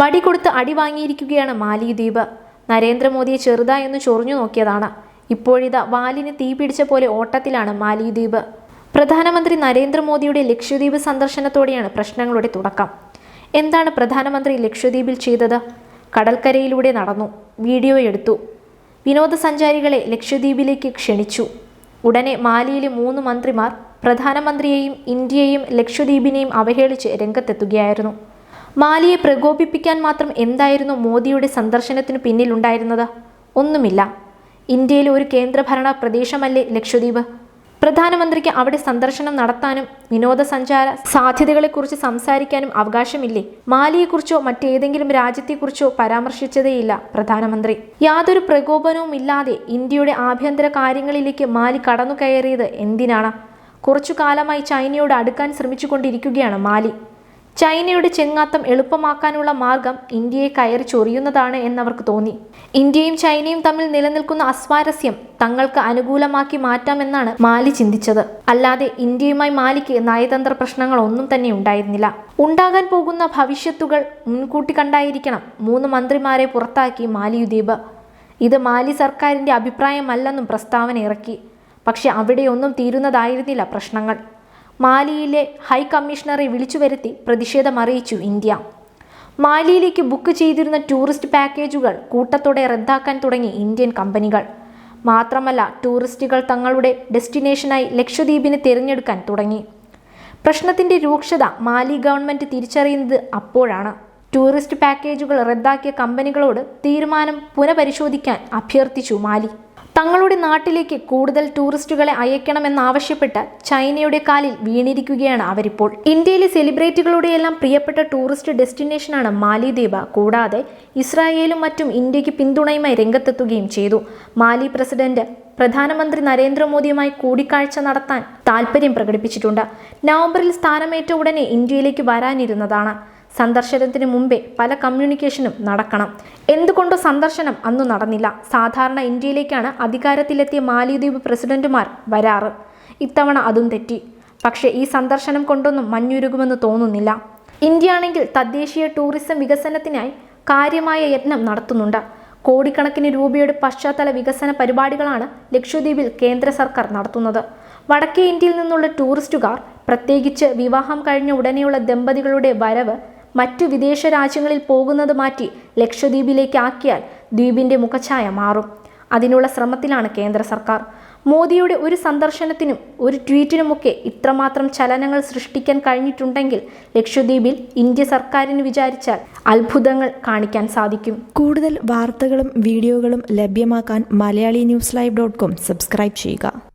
വടി കൊടുത്ത് അടി വാങ്ങിയിരിക്കുകയാണ് മാലിദ്വീപ്. നരേന്ദ്രമോദിയെ ചെറുതായൊന്ന് ചൊറിഞ്ഞു നോക്കിയതാണ്. ഇപ്പോഴിതാ വാലിന് തീ പിടിച്ച പോലെ ഓട്ടത്തിലാണ് മാലിദ്വീപ്. പ്രധാനമന്ത്രി നരേന്ദ്രമോദിയുടെ ലക്ഷദ്വീപ് സന്ദർശനത്തോടെയാണ് പ്രശ്നങ്ങളുടെ തുടക്കം. എന്താണ് പ്രധാനമന്ത്രി ലക്ഷദ്വീപിൽ ചെയ്തത്? കടൽക്കരയിലൂടെ നടന്നു. വീഡിയോ എടുത്തു. വിനോദസഞ്ചാരികളെ ലക്ഷദ്വീപിലേക്ക് ക്ഷണിച്ചു. ഉടനെ മാലിയിലെ മൂന്ന് മന്ത്രിമാർ പ്രധാനമന്ത്രിയെയും ഇന്ത്യയെയും ലക്ഷദ്വീപിനെയും അവഹേളിച്ച് രംഗത്തെത്തുകയായിരുന്നു. മാലിയെ പ്രകോപിപ്പിക്കാൻ മാത്രം എന്തായിരുന്നു മോദിയുടെ സന്ദർശനത്തിനു പിന്നിലുണ്ടായിരുന്നത്? ഒന്നുമില്ല. ഇന്ത്യയിലെ ഒരു കേന്ദ്രഭരണ പ്രദേശമല്ലേ ലക്ഷദ്വീപ്? പ്രധാനമന്ത്രിക്ക് അവിടെ സന്ദർശനം നടത്താനും വിനോദസഞ്ചാര സാധ്യതകളെക്കുറിച്ച് സംസാരിക്കാനും അവകാശമില്ലേ? മാലിയെക്കുറിച്ചോ മറ്റേതെങ്കിലും രാജ്യത്തെക്കുറിച്ചോ പരാമർശിച്ചതേയില്ല പ്രധാനമന്ത്രി. യാതൊരു പ്രകോപനവും ഇല്ലാതെ ഇന്ത്യയുടെ ആഭ്യന്തര കാര്യങ്ങളിലേക്ക് മാലി കടന്നു കയറിയത് എന്തിനാണ്? കുറച്ചു കാലമായി ചൈനയോട് അടുക്കാൻ ശ്രമിച്ചുകൊണ്ടിരിക്കുകയാണ് മാലി. ചൈനയുടെ ചെങ്ങാത്തം എളുപ്പമാക്കാനുള്ള മാർഗം ഇന്ത്യയെ കയറി ചൊറിയുന്നതാണ് എന്നവർക്ക് തോന്നി. ഇന്ത്യയും ചൈനയും തമ്മിൽ നിലനിൽക്കുന്ന അസ്വാരസ്യം തങ്ങൾക്ക് അനുകൂലമാക്കി മാറ്റാമെന്നാണ് മാലി ചിന്തിച്ചത്. അല്ലാതെ ഇന്ത്യയുമായി മാലിക്ക് നയതന്ത്ര പ്രശ്നങ്ങൾ ഒന്നും തന്നെ ഉണ്ടായിരുന്നില്ല. ഉണ്ടാകാൻ പോകുന്ന ഭവിഷ്യത്തുകൾ മുൻകൂട്ടി കണ്ടായിരിക്കണം മൂന്ന് മന്ത്രിമാരെ പുറത്താക്കി മാലിയുദ്വീപ് ഇത് മാലി സർക്കാരിന്റെ അഭിപ്രായമല്ലെന്നും പ്രസ്താവന ഇറക്കി. പക്ഷെ അവിടെയൊന്നും തീരുന്നതായിരുന്നില്ല പ്രശ്നങ്ങൾ. മാലിയിലെ ഹൈ കമ്മീഷണറെ വിളിച്ചു വരുത്തി പ്രതിഷേധം അറിയിച്ചു ഇന്ത്യ. മാലിയിലേക്ക് ബുക്ക് ചെയ്തിരുന്ന ടൂറിസ്റ്റ് പാക്കേജുകൾ കൂട്ടത്തോടെ റദ്ദാക്കാൻ തുടങ്ങി ഇന്ത്യൻ കമ്പനികൾ. മാത്രമല്ല ടൂറിസ്റ്റുകൾ തങ്ങളുടെ ഡെസ്റ്റിനേഷനായി ലക്ഷദ്വീപിനെ തിരഞ്ഞെടുക്കാൻ തുടങ്ങി. പ്രശ്നത്തിന്റെ രൂക്ഷത മാലി ഗവൺമെന്റ് തിരിച്ചറിയുന്നത് അപ്പോഴാണ്. ടൂറിസ്റ്റ് പാക്കേജുകൾ റദ്ദാക്കിയ കമ്പനികളോട് തീരുമാനം പുനഃപരിശോധിക്കാൻ അഭ്യർത്ഥിച്ചു മാലി. തങ്ങളുടെ നാട്ടിലേക്ക് കൂടുതൽ ടൂറിസ്റ്റുകളെ അയക്കണമെന്നാവശ്യപ്പെട്ട് ചൈനയുടെ കാലിൽ വീണിരിക്കുകയാണ് അവരിപ്പോൾ. ഇന്ത്യയിലെ സെലിബ്രിറ്റികളുടെയെല്ലാം പ്രിയപ്പെട്ട ടൂറിസ്റ്റ് ഡെസ്റ്റിനേഷനാണ് മാലിദ്വീപ്. കൂടാതെ ഇസ്രായേലും മറ്റും ഇന്ത്യയ്ക്ക് പിന്തുണയുമായി രംഗത്തെത്തുകയും ചെയ്തു. മാലി പ്രസിഡന്റ് പ്രധാനമന്ത്രി നരേന്ദ്രമോദിയുമായി കൂടിക്കാഴ്ച നടത്താൻ താൽപ്പര്യം പ്രകടിപ്പിച്ചിട്ടുണ്ട്. നവംബറിൽ സ്ഥാനമേറ്റ ഉടനെ ഇന്ത്യയിലേക്ക് വരാനിരുന്നതാണ്. സന്ദർശനത്തിന് മുമ്പേ പല കമ്മ്യൂണിക്കേഷനും നടക്കണം. എന്തുകൊണ്ടോ സന്ദർശനം അന്നു നടന്നില്ല. സാധാരണ ഇന്ത്യയിലേക്കാണ് അധികാരത്തിലെത്തിയ മാലിദ്വീപ് പ്രസിഡന്റുമാർ വരാറ്. ഇത്തവണ അതും തെറ്റി. പക്ഷേ ഈ സന്ദർശനം കൊണ്ടൊന്നും മഞ്ഞുരുകുമെന്ന് തോന്നുന്നില്ല. ഇന്ത്യയാണെങ്കിൽ തദ്ദേശീയ ടൂറിസം വികസനത്തിനായി കാര്യമായ യത്നം നടത്തുന്നുണ്ട്. കോടിക്കണക്കിന് രൂപയുടെ പശ്ചാത്തല വികസന പരിപാടികളാണ് ലക്ഷദ്വീപിൽ കേന്ദ്ര സർക്കാർ നടത്തുന്നത്. വടക്കേ ഇന്ത്യയിൽ നിന്നുള്ള ടൂറിസ്റ്റുകാർ പ്രത്യേകിച്ച് വിവാഹം കഴിഞ്ഞ ഉടനെയുള്ള ദമ്പതികളുടെ വരവ് മറ്റു വിദേശ രാജ്യങ്ങളിൽ പോകുന്നത് മാറ്റി ലക്ഷദ്വീപിലേക്ക് ആക്കിയാൽ ദ്വീപിന്റെ മുഖഛായ മാറും. അതിനുള്ള ശ്രമത്തിലാണ് കേന്ദ്ര സർക്കാർ. മോദിയുടെ ഒരു സന്ദർശനത്തിനും ഒരു ട്വീറ്റിനുമൊക്കെ ഇത്രമാത്രം ചലനങ്ങൾ സൃഷ്ടിക്കാൻ കഴിഞ്ഞിട്ടുണ്ടെങ്കിൽ ലക്ഷദ്വീപിൽ ഇന്ത്യ സർക്കാരിന് വിചാരിച്ചാൽ അത്ഭുതങ്ങൾ കാണിക്കാൻ സാധിക്കും. കൂടുതൽ വാർത്തകളും വീഡിയോകളും ലഭ്യമാക്കാൻ Malayali news live dot com subscribe ചെയ്യുക.